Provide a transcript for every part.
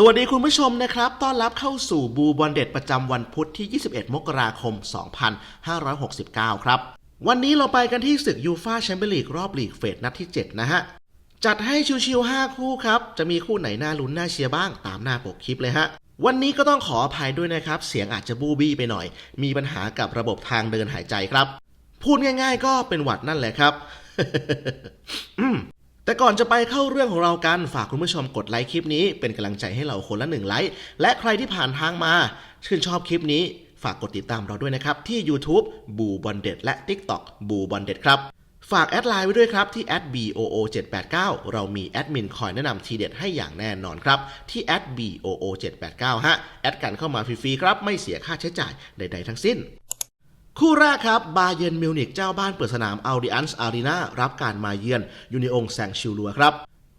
สวัสดีคุณผู้ชมนะครับ ต้อนรับเข้าสู่บูบอลเด็ดประจำวันพุธที่ 21 มกราคม 2569 ครับ วันนี้เราไปกันที่ศึกยูฟาแชมเปี้ยนลีกรอบลีกเฟสนัดที่ 7 นะฮะ จัดให้ชิวๆ5คู่ครับ จะมีคู่ไหนน่าลุ้นน่าเชียร์บ้างตามหน้าปกคลิปเลยฮะ วันนี้ก็ต้องขออภัยด้วยนะครับ เสียงอาจจะบูบี้ไปหน่อย มีปัญหากับระบบทางเดินหายใจครับ พูดง่าย ๆ ก็เป็นหวัดนั่นแหละครับ แต่ก่อนจะไปเข้าเรื่องของเรากัน ฝากคุณผู้ชมกดไลค์คลิปนี้เป็นกำลังใจให้เราคนละหนึ่งไลค์และใครที่ผ่านทางมา ชื่นชอบคลิปนี้ ฝากกดติดตามเราด้วยนะครับ ที่ YouTube บูบอลเด็ดและ TikTok บูบอลเด็ดครับ ฝากแอดไลน์ไว้ด้วยครับ ที่ @boo789 เรามีแอดมินคอยแนะนำทีเด็ดให้อย่างแน่นอนครับ ที่ @boo789 ฮะ แอดกันเข้ามาฟรีๆครับ ไม่เสียค่าใช้จ่ายใดๆทั้งสิ้น คู่แรกครับ บาเยนมิวนิกเจ้าบ้านเปิดสนามอัลดิอันส์อารีนารับการมาเยือนยูนิองแซงชิลลัวครับ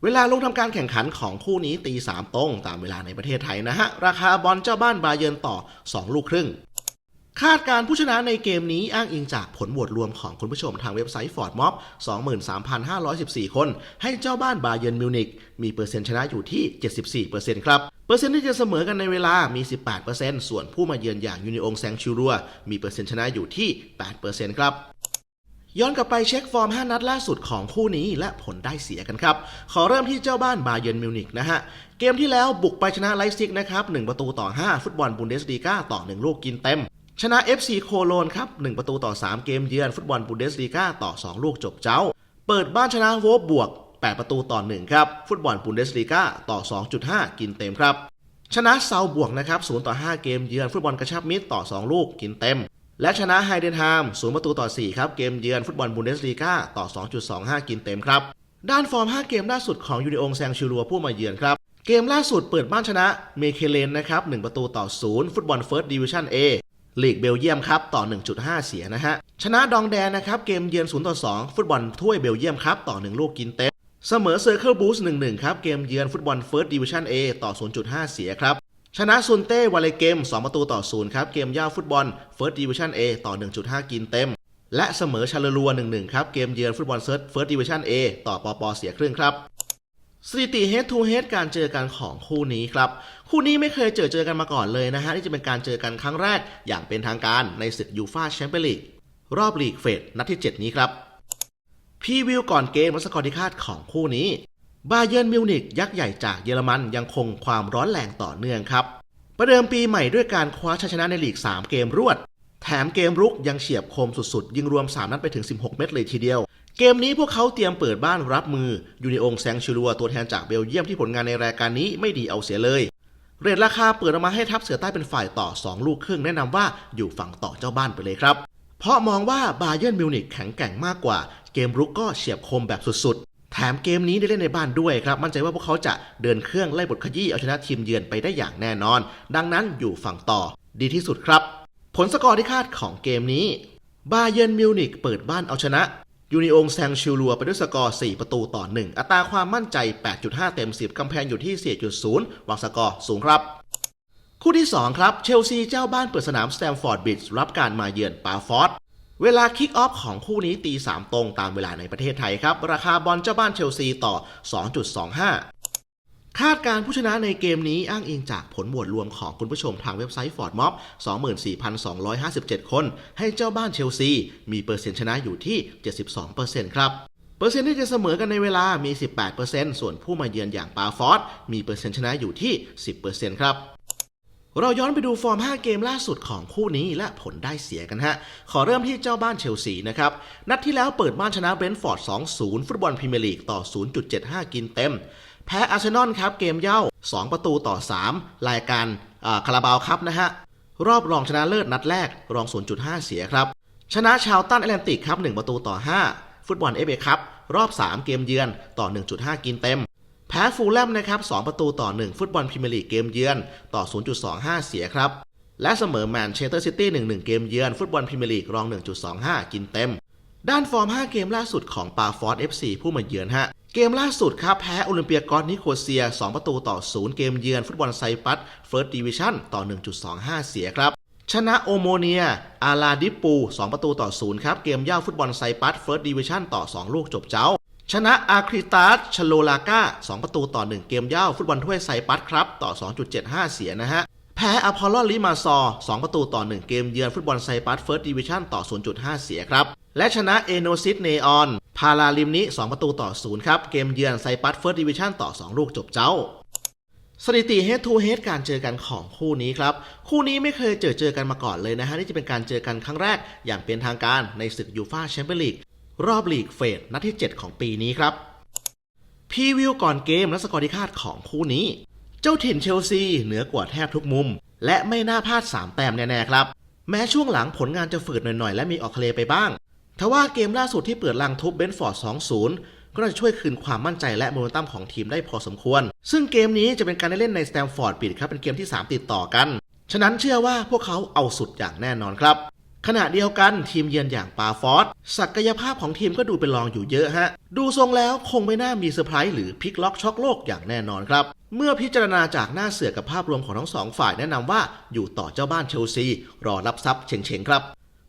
เวลาลงทำการแข่งขันของคู่นี้ตี3ตรงตามเวลาในประเทศไทยนะฮะ ราคาบอลเจ้าบ้านบาเยนต่อ 2 ลูกครึ่ง คาดการ์ผู้ชนะในเกมนี้อ้างอิงจากผลโหวตรวมของคุณผู้ชมทางเว็บไซต์ Ford Mob 23,514 คน ให้เจ้าบ้านบาเย r n มิวนิกมีเปอร์เซ็นต์ชนะอยู่ที่ 74%ครับ เปอร์เซ็นต์ที่จะเสมอกันในเวลามี 18%ส่วนผู้มาเยือนอย่างยูนิองแซงชิลัว มีเปอร์เซ็นต์ชนะอยู่ที่ 8%ครับย้อนกลับไปเช็คฟอร์ม 5 นัดล่าสุดของคู่นี้และผลได้เสียกันครับ ขอเริ่มที่เจ้าบ้านบาเย r n มิวนิกนะฮะ เกมที่แล้วบุกไปชนะไลฟ์ซิกนะครับ 1 ประตูต่อ 5 ฟุตบอลบุนเดสลีกาต่อ 1 ลูกกินเต็ม ชนะ FC โคโลนครับ 1 ประตูต่อ 3 เกมเยือนฟุตบอลบุนเดสลีกาต่อ 2 ลูกจบเจ้า เปิดบ้านชนะโวบบวก 8 ประตูต่อ 1 ครับ ฟุตบอลบุนเดสลีกาต่อ 2.5 กินเต็มครับ ชนะเซาบวกนะครับ0ต่อ 5 เกมเยือนฟุตบอลกระชับมิตรต่อ 2 ลูกกินเต็ม และชนะไฮเดนฮาม0ประตูต่อ 4 ครับ เกมเยือนฟุตบอลบุนเดสลีกาต่อ 2.25 กินเต็มครับ ด้านฟอร์ม 5 เกมล่าสุดของยูนิองแซงชิลัวผู้มาเยือนครับ เกมล่าสุดเปิดบ้านชนะเมเคเลนนะครับ1ประตูต่อ 0 ฟุตบอลเฟิร์สดิวิชั่น A ลีกเบลเยียมครับต่อ 1.5 เสียนะฮะ ชนะดองแดนนะครับ เกมเยือน0ต่อ2ฟุตบอลถ้วยเบลเยียมครับต่อ 1 ลูกกินเต็มเสมอเซอร์เคิลบูส1-1ครับ เกมเยือนฟุตบอลเฟิร์สดิวิชั่น A ต่อ 0.5 เสียครับ ชนะซุนเต้วาเลเกม 2 ประตูต่อ 0 ครับ เกมย่าฟุตบอลเฟิร์สดิวิชั่น A ต่อ 1.5 กินเต็ม และเสมอชาเลลัว1-1ครับ เกมเยือนฟุตบอลเซิร์ฟเฟิร์สดิวิชั่น A ต่อปอปอเสียครึ่งครับ สถิติ head to head การเจอกันของคู่นี้ครับ คู่นี้ไม่เคยเจอเจอกันมาก่อนเลยนะฮะ นี่จะเป็นการเจอกันครั้งแรกอย่างเป็นทางการในศึกยูฟาแชมเปี้ยนลีกรอบลีกเฟสนัดที่ 7 นี้ครับพรีวิวก่อนเกมและสกอร์ที่คาดของคู่นี้บาเย r n มิวนิกยักษ์ใหญ่จากเยอรมันยังคงความร้อนแรงต่อเนื่องครับ ประเดิมปีใหม่ด้วยการคว้าชัยชนะในลีก 3 เกมรวด แถมเกมรุกยังเฉียบคมสุดๆ ยิงรวม 3 นัดไปถึง 16 เม็ดเลยทีเดียว เกมนี้พวกเขาเตรียมเปิดบ้านรับมือยูนิองแซงชิลัวตัวแทนจากเบลเยียมที่ผลงานในรายการนี้ไม่ดีเอาเสียเลย เรทราคาเปิดออกมาให้ทัพเสือใต้เป็นฝ่ายต่อ 2 ลูกครึ่งแนะนำว่าอยู่ฝั่งต่อเจ้าบ้านไปเลยครับ เพราะมองว่าบาเย r n มิวนิกแข็งแกร่งมากกว่า เกมรุกก็เฉียบคมแบบสุดๆ แถมเกมนี้ได้เล่นในบ้านด้วยครับ มั่นใจว่าพวกเขาจะเดินเครื่องไล่บทขยี้เอาชนะทีมเยือนไปได้อย่างแน่นอน ดังนั้นอยู่ฝั่งต่อ ดีที่สุดครับ ผลสกอร์ที่คาดของเกมนี้บาเย r n มิวนิกเปิดบ้านเอาชนะ ยูนิองแซงชิลัวไปด้วยสกอร์ 4 ประตูต่อ 1 อัตราความมั่นใจ 8.5 เต็ม 10 กำแพงอยู่ที่ 4.0 วางสกอร์สูงครับ คู่ที่ 2 ครับ เชลซีเจ้าบ้านเปิดสนามสแตมฟอร์ดบิดรับการมาเยือนปาฟอร์ดเวลาคิกออฟของคู่นี้ตี 3 ตรงตามเวลาในประเทศไทยครับ ราคาบอลเจ้าบ้านเชลซีต่อ 2.25 คาดการ์ผู้ชนะในเกมนี้อ้างอิงจากผลโหวตรวมของคุณผู้ชมทางเว็บไซต์ Ford Mob 24,257 คน ให้เจ้าบ้านเชลซี มีเปอร์เซ็นต์ชนะอยู่ที่ 72%ครับเปอร์เซ็นต์ที่จะเสมอกันในเวลามี 18%ส่วนผู้มาเยือนอย่างปาฟอร์ดมีเปอร์เซ็นต์ชนะอยู่ที่ 10%ครับเราย้อนไปดูฟอร์ม 5 เกมล่าสุดของคู่นี้และผลได้เสียกันฮะ ขอเริ่มที่เจ้าบ้านเชลซีนะครับ นัดที่แล้วเปิดบ้านชนะเบรนท์ฟอร์ด 2-0 ฟุตบอลพรีเมียร์ลีกต่อ 0.75 กินเต็ม แพ้อาร์เซนอลครับเกมเย่า 2 ประตูต่อ 3 รายการคาราบาวครับนะฮะ รอบรองชนะเลิศนัดแรกรอง 0.5 เสียครับ ชนะชาวตันแอตแลนติกครับ 1 ประตูต่อ 5 ฟุตบอลเอฟเอครับรอบ 3 เกมเยือนต่อ 1.5 กินเต็ม แพ้ฟูลแลมนะครับ2ประตูต่อ 1 ฟุตบอลพรีเมียร์ลีกเกมเยือนต่อ 0.25 เสียครับ และเสมอแมนเชสเตอร์ซิตี้1-1 เกมเยือนฟุตบอลพรีเมียร์ลีกรอง 1.25 กินเต็ม ด้านฟอร์ม 5 เกมล่าสุดของปาฟอร์ด FC ผู้มาเยือนฮะ เกมล่าสุดครับแพ้โอลิมเปียกอสนิโคเซีย 2 ประตูต่อ 0 เกมเยือนฟุตบอลไซปัสเฟิร์สดิวิชั่นต่อ 1.25 เสียครับ ชนะโอโมเนีย อาลาดิปู 2 ประตูต่อ 0 ครับ เกมย่าฟุตบอลไซปัสเฟิร์สดิวิชั่นต่อ 2 ลูกจบเจ้า ชนะอาคริตาสชโลลาก้า 2 ประตูต่อ 1 เกมเย่าฟุตบอลถ้วยไซปัสครับต่อ 2.75 เสียนะฮะแพ้อพอลลอลิมาซอ 2 ประตูต่อ 1 เกมเยือนฟุตบอลไซปัสเฟิร์สดิวิชั่นต่อ 0.5 เสียครับ และชนะเอโนซิตเนออน พาราลิมนิ2ประตูต่อ0ครับ เกมเยือนไซปัสเฟิร์สดิวิชั่นต่อ 2 ลูกจบเจ้า สถิติ head to head การเจอกันของคู่นี้ครับ คู่นี้ไม่เคยเจอเจอกันมาก่อนเลยนะฮะ นี่จะเป็นการเจอกันครั้งแรก อย่างเป็นทางการในศึกยูฟาแชมเปี้ยนลีกรอบลีกเฟสนัดที่ 7 ของปีนี้ครับพีวิวก่อนเกมและสกอร์ที่คาดของคู่นี้ เจ้าถิ่นเชลซีเหนือกว่าแทบทุกมุม และไม่น่าพลาด 3 แต้มแน่ๆครับ แม้ช่วงหลังผลงานจะฝืดหน่อยๆ และมีออกทะเลไปบ้าง ทว่าเกมล่าสุดที่เปิดลังทุบเบนฟอร์ด 2-0 ก็น่าจะช่วยคืนความมั่นใจและโมเมนตัมของทีมได้พอสมควร ซึ่งเกมนี้จะเป็นการได้เล่นในสแตมฟอร์ดปิดครับเป็นเกมที่ 3 ติดต่อกัน ฉะนั้นเชื่อว่าพวกเขาเอาสุดอย่างแน่นอนครับ ขณะเดียวกันทีมเยือนอย่างปาฟอร์ดศักยภาพของทีมก็ดูเป็นรองอยู่เยอะฮะ ดูทรงแล้วคงไม่น่ามีเซอร์ไพรส์หรือพลิกล็อกช็อกโลกอย่างแน่นอนครับเมื่อพิจารณาจากหน้าเสือกับภาพรวมของทั้งสองฝ่ายแนะนำว่าอยู่ต่อเจ้าบ้านเชลซี รอรับทรัพย์เชงๆครับ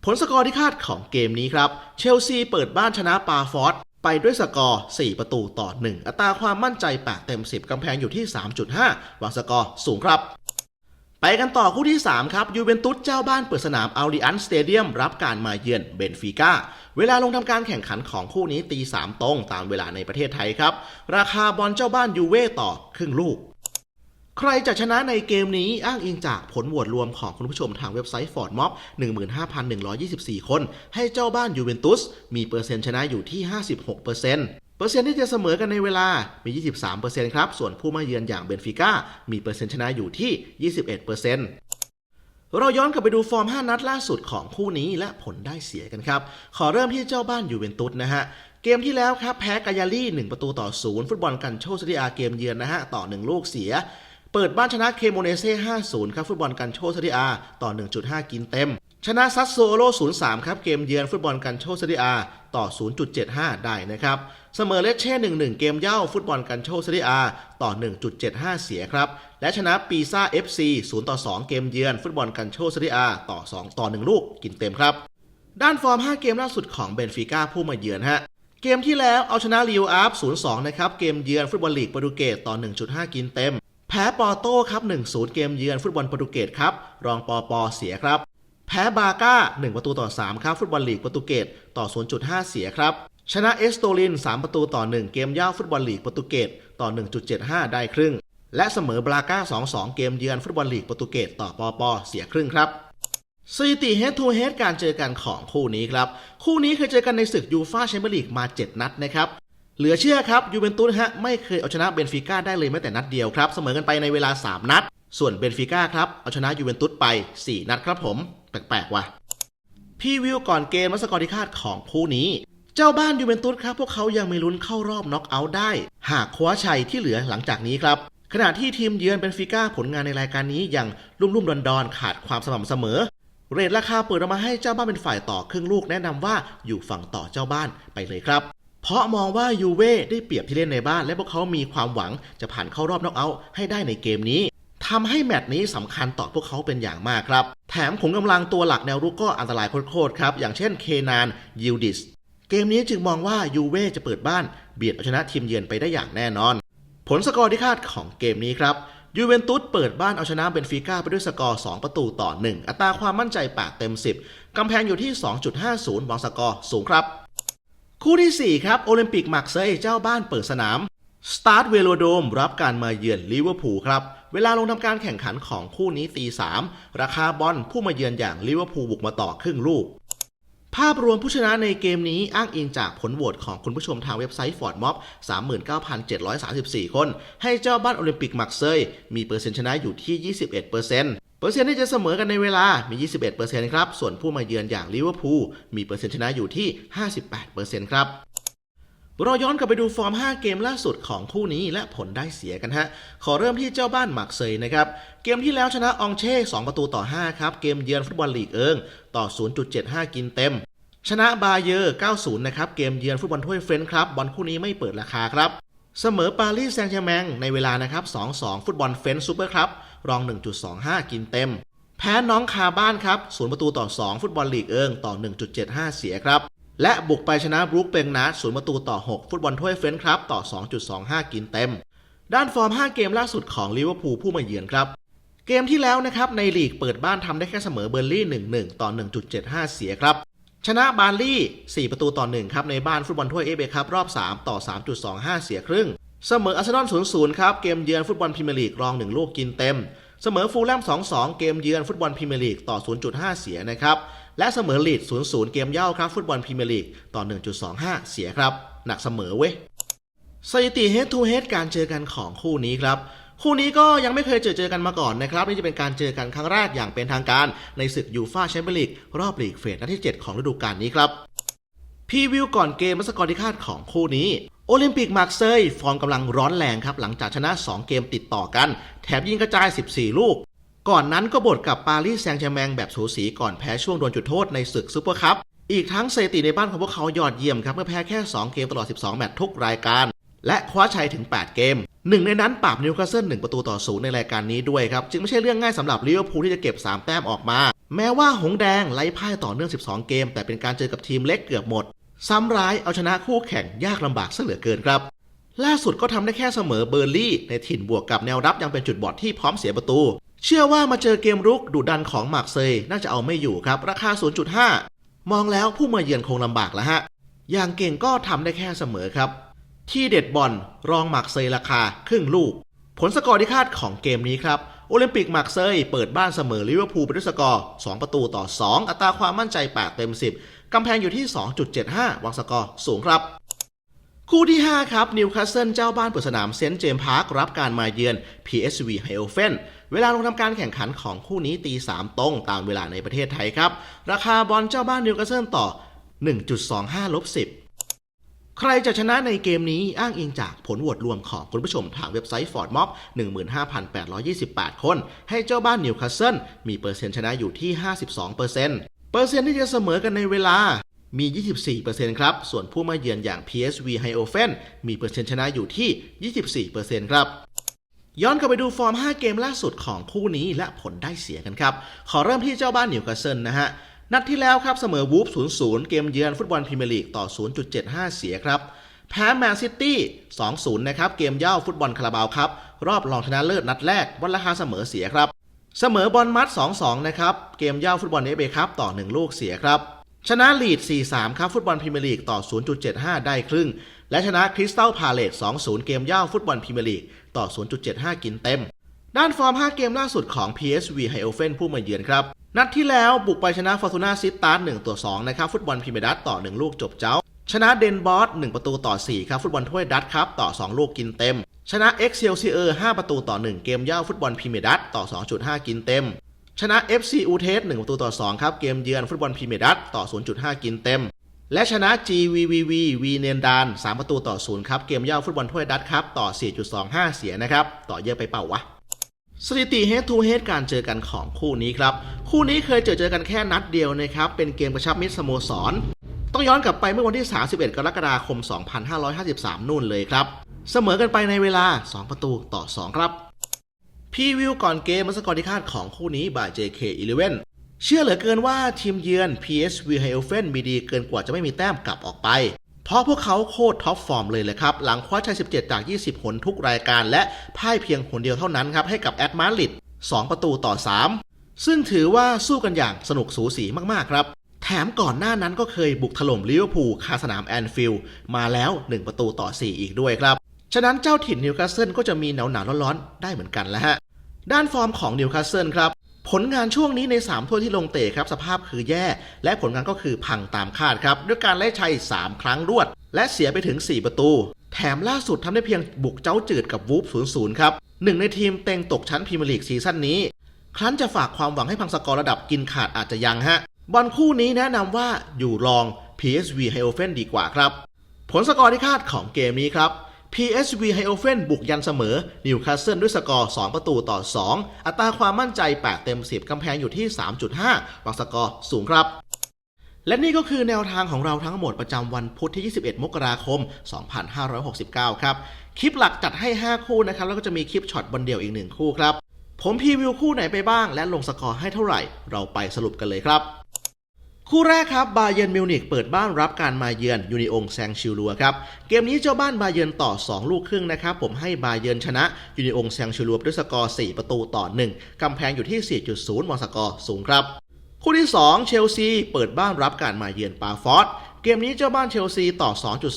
ผลสกอร์ที่คาดของเกมนี้ครับ เชลซีเปิดบ้านชนะปาฟอร์ดไปด้วยสกอร์ 4 ประตูต่อ 1 อัตราความมั่นใจ 8 เต็ม 10 กำแพงอยู่ที่ 3.5 วางสกอร์สูงครับ ไปกันต่อคู่ที่ 3 ครับ ยูเวนตุสเจ้าบ้านเปิดสนามอัลดิอันสเตเดียมรับการมาเยือนเบนฟิก้า เวลาลงทำการแข่งขันของคู่นี้ตี 3 ตรงตามเวลาในประเทศไทยครับ ราคาบอลเจ้าบ้านยูเว่ต่อครึ่งลูก ใครจะชนะในเกมนี้อ้างอิงจากผลโหวตรวมของคุณผู้ชมทางเว็บไซต์ Ford Mob 15,124 คน ให้เจ้าบ้านยูเวนตุสมีเปอร์เซ็นต์ชนะอยู่ที่ 56%เปอร์เซ็นต์เปอร์เซ็นต์ที่จะเสมอกันในเวลา มี 23%ครับ ส่วนผู้มาเยือนอย่างเบนฟิก้า มีเปอร์เซ็นต์ชนะอยู่ที่ 21%เราย้อนกลับไปดูฟอร์ม 5 นัดล่าสุดของคู่นี้และผลได้เสียกันครับ ขอเริ่มที่เจ้าบ้านยูเวนตุสนะฮะ เกมที่แล้วครับ แพ้กายาลี่ 1 ประตูต่อ 0 ฟุตบอลกันโชซดีอาเกมเยือนนะฮะ ต่อ 1 ลูกเสีย เปิดบ้านชนะเคโมเนเซ่ 5-0 ครับฟุตบอลกันโชซดีอาต่อ 1.5 กินเต็ม ชนะซัสโซโล 0-3 ครับเกมเยือนฟุตบอลกันโชซดีอาต่อ 0.75 ได้นะครับ เสมอเลสเช่ 1-1 เกมเย่าฟุตบอลกันโชซดีอาต่อ 1.75 เสียครับ และชนะปีซ่า FC 0-2 เกมเยือนฟุตบอลกันโชซดีอาต่อ 2 ต่อ 1 ลูกกินเต็มครับ ด้านฟอร์ม 5 เกมล่าสุดของเบนฟิก้าผู้มาเยือนฮะเกมที่แล้วเอาชนะลิวอาร์ฟ0-2 นะครับ เกมเยือนฟุตบอลลีกโปรตุเกสต่อ 1.5 กินเต็ม แพ้ปอโต้ครับ1-0 เกมเยือนฟุตบอลโปรตุเกสครับ รองปอปอเสียครับ แพ้บาก้า 1 ประตูต่อ 3 ครับ ฟุตบอลลีกโปรตุเกสต่อ 0.5 เสียครับ ชนะเอสโตลิน 3 ประตูต่อ 1 เกมย่าฟุตบอลลีกโปรตุเกสต่อ 1.75 ได้ครึ่ง และเสมอบราก้า 2-2 เกมเยือนฟุตบอลลีกโปรตุเกสต่อปอปอเสียครึ่งครับสถิติ head to head การเจอกันของคู่นี้ครับ คู่นี้เคยเจอกันในศึกยูฟาแชมเปี้ยนลีกมา 7 นัดนะครับ เหลือเชื่อครับยูเวนตุสฮะไม่เคยเอาชนะเบนฟิก้าได้เลยแม้แต่นัดเดียวครับ เสมอกันไปในเวลา 3 นัด ส่วนเบนฟิก้าครับเอาชนะยูเวนตุสไป 4 นัดครับผม แปลกๆว่ะพี่วิวก่อนเกมและสกอร์ที่คาดของคู่นี้ เจ้าบ้านยูเวนตุสครับพวกเขายังไมีลุ้นเข้ารอบน็อกเอาท์ได้ หากคว้าชัยที่เหลือหลังจากนี้ครับขณะที่ทีมเยือนเบนฟิก้าผลงานในรายการนี้ยังลุ่มๆดอนๆขาดความสม่ำเสมอเรทราคาเปิดออกมาให้เจ้าบ้านเป็นฝ่ายต่อครึ่งลูกแนะนำว่าอยู่ฝั่งต่อเจ้าบ้านไปเลยครับ เพราะมองว่ายูเว่ได้เปรียบที่เล่นในบ้าน และพวกเขามีความหวังจะผ่านเข้ารอบน็อกเอาท์ให้ได้ในเกมนี้ทำให้แมตช์นี้สำคัญต่อพวกเขาเป็นอย่างมากครับ แถมขุมกำลังตัวหลักแนวรุกก็อันตรายโคตรครับ อย่างเช่นเคนานยิลดิส เกมนี้จึงมองว่ายูเว่จะเปิดบ้าน เบียดเอาชนะทีมเยือนไปได้อย่างแน่นอน ผลสกอร์ที่คาดของเกมนี้ครับยูเวนตุสเปิดบ้านเอาชนะเบนฟิก้าไปด้วยสกอร์ 2 ประตูต่อ 1 อัตราความมั่นใจ8เต็ม 10 กำแพงอยู่ที่ 2.50วางสกอร์สูงครับ คู่ที่ 4 ครับ โอลิมปิกมักเซย์เจ้าบ้านเปิดสนามสตาร์ทเวโลโดมรับการมาเยือนลิเวอร์พูลครับ เวลาลงทำการแข่งขันของคู่นี้ตี3ราคาบอลผู้มาเยือนอย่างลิเวอร์พูลบุกมาต่อครึ่งลูก ภาพรวมผู้ชนะในเกมนี้อ้างอิงจากผลโหวตของคุณผู้ชมทางเว็บไซต์ Ford Mob 39,734 คน ให้เจ้าบ้านโอลิมปิกมักเซย์มีเปอร์เซ็นต์ชนะอยู่ที่ 21%เปอร์เซ็นต์ เปอร์เซ็นต์ที่จะเสมอกันในเวลา มี 21%ครับ ส่วนผู้มาเยือนอย่างลิเวอร์พูลมีเปอร์เซ็นต์ชนะอยู่ที่ 58%ครับเราย้อนกลับไปดูฟอร์ม 5 เกมล่าสุดของคู่นี้และผลได้เสียกันฮะ ขอเริ่มที่เจ้าบ้านมักเซยนะครับ เกมที่แล้วชนะอองเช่ 2 ประตูต่อ 5 ครับ เกมเยือนฟุตบอลลีกเอิงต่อ 0.75 กินเต็ม ชนะบาเยอร์ 90 นะครับ เกมเยือนฟุตบอลถ้วยเฟรนช์ครับ บอลคู่นี้ไม่เปิดราคาครับ เสมอปารีสแซงต์แชร์แมงในเวลานะครับ 2-2 ฟุตบอลเฟรนช์ซูเปอร์ครับ รอง 1.25 กินเต็ม แพ้น้องคาบ้านครับ0ประตูต่อ 2 ฟุตบอลลีกเอิงต่อ 1.75 เสียครับ และบุกไปชนะบรูคเบงนาร์ดศูนย์ประตูต่อ 6 ฟุตบอลถ้วยเฟรนช์ครับต่อ 2.25 กินเต็ม ด้านฟอร์ม 5 เกมล่าสุดของลิเวอร์พูลผู้มาเยือนครับเกมที่แล้วนะครับในลีกเปิดบ้านทำได้แค่เสมอเบอร์ลี่ 1-1 ต่อ 1.75 เสียครับชนะบาร์ลี่ 4 ประตูต่อ 1 ครับ ในบ้านฟุตบอลถ้วยเอเบครับรอบ 3 ต่อ 3.25 เสียครึ่ง เสมออาร์เซนอล0-0 ครับ เกมเยือนฟุตบอลพรีเมียร์ลีกรอง1ลูกกินเต็ม เสมอฟูลแลม2-2 เกมเยือนฟุตบอลพรีเมียร์ลีกต่อ 0.5 เสียนะครับ และเสมอลีด0-0 เกมเย่าครับฟุตบอลพรีเมียร์ลีกต่อ 1.25 เสียครับ หนักเสมอเว้ย สถิติ head to head การเจอกันของคู่นี้ครับคู่นี้ก็ยังไม่เคยเจอเจอกันมาก่อนนะครับนี่จะเป็นการเจอกันครั้งแรกอย่างเป็นทางการ ในศึกยูฟ่าแชมเปี้ยนลีกรอบลีกเฟสนัดที่ 7 ของฤดูกาลนี้ครับพรีวิวก่อนเกมและสกอร์ที่คาดของคู่นี้ โอลิมปิกมาร์กเซยฟอร์มกำลังร้อนแรงครับ หลังจากชนะ 2 เกมติดต่อกัน แถมยิงกระจาย 14 ลูก ก่อนนั้นก็บดกับปารีสแซงต์แชร์แมงแบบสูสีก่อนแพ้ช่วงโดวลจุดโทษในศึกซูเปอร์คัพอีกทั้งสถิติในบ้านของพวกเขายอดเยี่ยมครับเมื่อแพ้แค่ 2 เกมตลอด 12 แมตช์ทุกรายการ และคว้าชัยถึง 8 เกมหนึ่งในนั้นปราบนิวคาสเซิล1ประตูต่อศูนย์ในรายการนี้ด้วยครับ จึงไม่ใช่เรื่องง่ายสำหรับลิเวอร์พูลที่จะเก็บ 3 แต้มออกมา แม้ว่าหงแดงไล่พ่ายต่อเนื่อง 12 เกม แต่เป็นการเจอกับทีมเล็กเกือบหมด ซ้ำร้ายเอาชนะคู่แข่งยากลำบากซะเหลือเกินครับ ล่าสุดก็ทำได้แค่เสมอเบอร์ลี่ ในถิ่นบวกกับแนวรับยังเป็นจุดบอดที่พร้อมเสียประตู เชื่อว่ามาเจอเกมรุกดุดันของมาร์กเซยน่าจะเอาไม่อยู่ครับ ราคา 0.5 มองแล้วผู้มาเยือนคงลำบากแล้วฮะอย่างเก่งก็ทำได้แค่เสมอครับ ที่เด็ดบอลรองมาร์กเซยราคาครึ่งลูก ผลสกอร์ที่คาดของเกมนี้ครับโอลิมปิกมาร์กเซยเปิดบ้านเสมอลิเวอร์พูลไปด้วยสกอร์ 2 ประตูต่อ 2 อัตราความมั่นใจ 8 เต็ม 10 กำแพงอยู่ที่ 2.75วางสกอร์สูงครับ คู่ที่ 5 ครับนิวคาสเซิลเจ้าบ้านเปิดสนามเซนต์เจมส์พาร์ครับการมาเยือน PSV ไฮโอเฟนเวลาลงทำการแข่งขันของคู่นี้ตี 3 ตรงตามเวลาในประเทศไทยครับ ราคาบอลเจ้าบ้านนิวคาสเซิลต่อ 1.25ลบ10ใครจะชนะในเกมนี้อ้างอิงจากผลโหวตรวมของคุณผู้ชมทางเว็บไซต์ Ford Mob 15,828 คน ให้เจ้าบ้านนิวคาสเซิลมีเปอร์เซ็นต์ชนะอยู่ที่ 52%เปอร์เซ็นต์ เปอร์เซ็นต์ที่จะเสมอกันในเวลามี 24%ครับ ส่วนผู้มาเยือนอย่าง PSV h i o f e n มีเปอร์เซ็นต์ชนะอยู่ที่ 24%ครับ ย้อนกลับไปดูฟอร์ม 5 เกมล่าสุดของคู่นี้และผลได้เสียกันครับ ขอเริ่มที่เจ้าบ้านนิวคาสเซิลนะฮะ นัดที่แล้วครับเสมอวูฟ0-0 เกมเยือนฟุตบอลพรีเมียร์ลีกต่อ 0.75 เสียครับแพ้แมนซิตี้ 2-0 นะครับ เกมเย่าฟุตบอลคาราบาวครับ รอบรองชนะเลิศนัดแรก วันราคาเสมอเสียครับ เสมอบอลมัด 2-2 นะครับ เกมเย่าฟุตบอลเอเบครับต่อ 1 ลูกเสียครับ ชนะลีด 4-3 ครับฟุตบอลพรีเมียร์ลีกต่อ 0.75 ได้ครึ่ง และชนะคริสตัลพาเลต2-0 เกมเย่าฟุตบอลพรีเมียร์ลีกต่อ 0.75 กินเต็ม ด้านฟอร์ม 5 เกมล่าสุดของ PSV h i o f e n ผู้มาเยือนครับ นัดที่แล้วบุกไปชนะฟอร์ตูนาซิตาร์1ต่อ2นะครับฟุตบอลพรีเมียร์ดัตต่อ 1 ลูกจบเจ้า ชนะเดนบอส1ประตูต่อ4ครับฟุตบอลถ้วยดัตครับต่อ 2 ลูกกินเต็ม ชนะเอ็กเซลซีเออร์5ประตูต่อ 1 เกมเย่าฟุตบอลพรีเมียร์ดัตต่อ 2.5 กินเต็ม ชนะ FC อูเทส1ประตูต่อ 2 ครับ เกมเยือนฟุตบอลพรีเมียร์ดัตต่อ 0.5 กินเต็ม และชนะ GVVV วีเนนดาน3ประตูต่อ 0 ครับ เกมเย่าฟุตบอลถ้วยดัตครับต่อ 4.25 เสียนะครับ ต่อเยอะไปเปล่าวะสถิติ head to head การเจอกันของคู่นี้ครับ คู่นี้เคยเจอเจอกันแค่นัดเดียวนะครับ เป็นเกมกระชับมิตรสโมสร ต้องย้อนกลับไปเมื่อวันที่ 31 กรกฎาคม 2553 นู่นเลยครับ เสมอกันไปในเวลา 2 ประตูต่อ 2 ครับ พีวิวก่อนเกมมัสกอร์ที่คาดของคู่นี้บ่าย JK11 เชื่อเหลือเกินว่าทีมเยือน PSV h i o f e n มีดีเกินกว่าจะไม่มีแต้มกลับออกไป เพราะพวกเขาโคตรท็อปฟอร์มเลยเลยครับ หลังคว้าชัย 17 จาก 20 หนทุกรายการ และพ่ายเพียงหนเดียวเท่านั้นครับ ให้กับแอดมาริด2ประตูต่อ 3 ซึ่งถือว่าสู้กันอย่างสนุกสูสีมากๆครับ แถมก่อนหน้านั้นก็เคยบุกถล่มลิเวอร์พูลคาสนามแอนฟิลด์มาแล้ว 1 ประตูต่อ 4 อีกด้วยครับ ฉะนั้นเจ้าถิ่นนิวคาสเซิลก็จะมีหนาวหนาวร้อนๆ ได้เหมือนกันแล้วฮะ ด้านฟอร์มของนิวคาสเซิลครับ ผลงานช่วงนี้ใน 3ถ้วยที่ลงเตะครับ สภาพคือแย่ และผลงานก็คือพังตามคาดครับ ด้วยการไล่ชัย 3 ครั้งรวด และเสียไปถึง 4 ประตู แถมล่าสุดทำได้เพียงบุกเจ้าจืดกับวูฟ0-0ครับหนึ่งในทีมเต็งตกชั้นพรีเมียร์ลีกซีซั่นนี้ ครั้นจะฝากความหวังให้พังสกอร์ระดับกินขาดอาจจะยังฮะบอลคู่นี้แนะนำว่าอยู่รอง PSV h i o f e n ดีกว่าครับ ผลสกอร์ที่คาดของเกมนี้ครับ PSV h i o f e n บุกยันเสมอ นิวคาสเซิลด้วยสกอร์ 2 ประตูต่อ 2 อัตราความมั่นใจ 8 เต็ม 10 กำแพงอยู่ที่ 3.5 วางสกอร์สูงครับ และนี่ก็คือแนวทางของเราทั้งหมดประจำวันพุธที่ 21 มกราคม 2569 ครับ คลิปหลักจัดให้ 5 คู่นะครับ แล้วก็จะมีคลิปช็อตบอลเดี่ยวอีก 1 คู่ครับ ผมพรีวิวคู่ไหนไปบ้าง และลงสกอร์ให้เท่าไหร่ เราไปสรุปกันเลยครับ คู่แรกครับบาเยิร์นมิวนิกเปิดบ้านรับการมาเยือนยูนิองแซงชิลัวครับ เกมนี้เจ้าบ้านบาเยิร์นต่อ 2 ลูกครึ่งนะครับ ผมให้บาเยิร์นชนะยูนิองแซงชิลัวด้วยสกอร์ 4 ประตูต่อ 1 กำแพงอยู่ที่ 4.0มอสกอร์สูงครับ คู่ที่ 2 เชลซีเปิดบ้านรับการมาเยือนปาฟอร์ดเกมนี้เจ้าบ้านเชลซีต่อ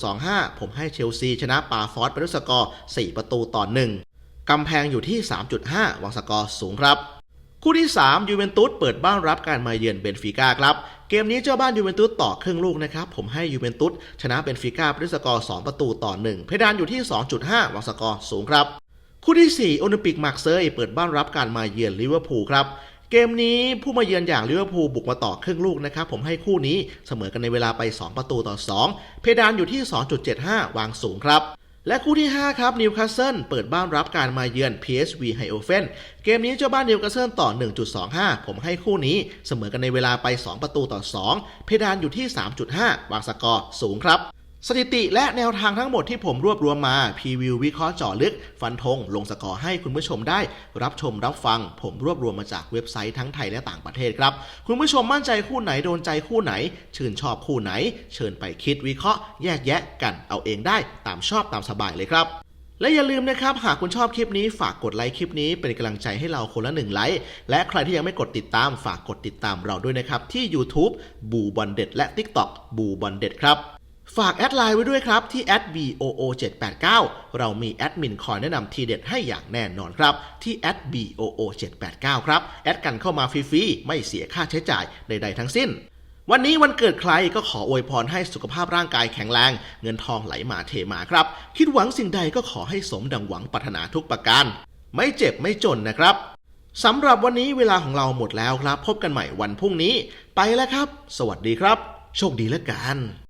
2.25 ผมให้เชลซีชนะปาฟอร์ดไปด้วยสกอร์ 4 ประตูต่อ 1 กำแพงอยู่ที่ 3.5วางสกอร์สูงครับ คู่ที่ 3 ยูเวนตุสเปิดบ้านรับการมาเยือนเบนฟิก้าครับเกมนี้เจ้าบ้านยูเวนตุสต่อครึ่งลูกนะครับ ผมให้ยูเวนตุสชนะเบนฟิก้าด้วยสกอร์ 2 ประตูต่อ 1 เพดานอยู่ที่ 2.5วางสกอร์สูงครับ คู่ที่ 4 โอลิมปิกมาร์เซย์เปิดบ้านรับการมาเยือนลิเวอร์พูลครับเกมนี้ผู้มาเยือนอย่างลิเวอร์พูลบุกมาต่อครึ่งลูกนะครับ ผมให้คู่นี้เสมอกันในเวลาไป 2 ประตูต่อ 2 เพดานอยู่ที่ 2.75 วางสูงครับ และคู่ที่ 5 ครับนิวคาสเซิลเปิดบ้านรับการมาเยือน PSV ไฮโอเฟนเกมนี้เจ้าบ้านนิวคาสเซิลต่อ 1.25 ผมให้คู่นี้เสมอกันในเวลาไป 2 ประตูต่อ 2 เพดานอยู่ที่ 3.5 วางสกอร์สูงครับ สถิติและแนวทางทั้งหมดที่ผมรวบรวมมาพรีวิววิเคราะห์เจาะลึก ฟันธงลงสกอร์ให้คุณผู้ชมได้ รับชมรับฟัง ผมรวบรวมมาจากเว็บไซต์ทั้งไทยและต่างประเทศครับ คุณผู้ชมมั่นใจคู่ไหนโดนใจคู่ไหน ชื่นชอบคู่ไหน เชิญไปคิดวิเคราะห์แยกแยะกันเอาเองได้ตามชอบตามสบายเลยครับและอย่าลืมนะครับ หากคุณชอบคลิปนี้ฝากกดไลค์คลิปนี้เป็นกำลังใจให้เราคนละหนึ่งไลค์และใครที่ยังไม่กดติดตามฝากกดติดตามเราด้วยนะครับที่ YouTube บูบอลเด็ดและ TikTok บูบอลเด็ดครับ ฝากแอดไลน์ไว้ด้วยครับ ที่ @boo789 เรามีแอดมินคอยแนะนำทีเด็ดให้อย่างแน่นอนครับ ที่ @boo789 ครับ แอดกันเข้ามาฟรีๆ ไม่เสียค่าใช้จ่ายใดๆทั้งสิ้น วันนี้วันเกิดใครก็ขออวยพรให้สุขภาพร่างกายแข็งแรง เงินทองไหลมาเทมาครับ คิดหวังสิ่งใดก็ขอให้สมดังหวังปรารถนาทุกประการ ไม่เจ็บไม่จนนะครับสำหรับวันนี้เวลาของเราหมดแล้วครับ พบกันใหม่วันพรุ่งนี้ ไปแล้วครับ สวัสดีครับ โชคดีแล้วกัน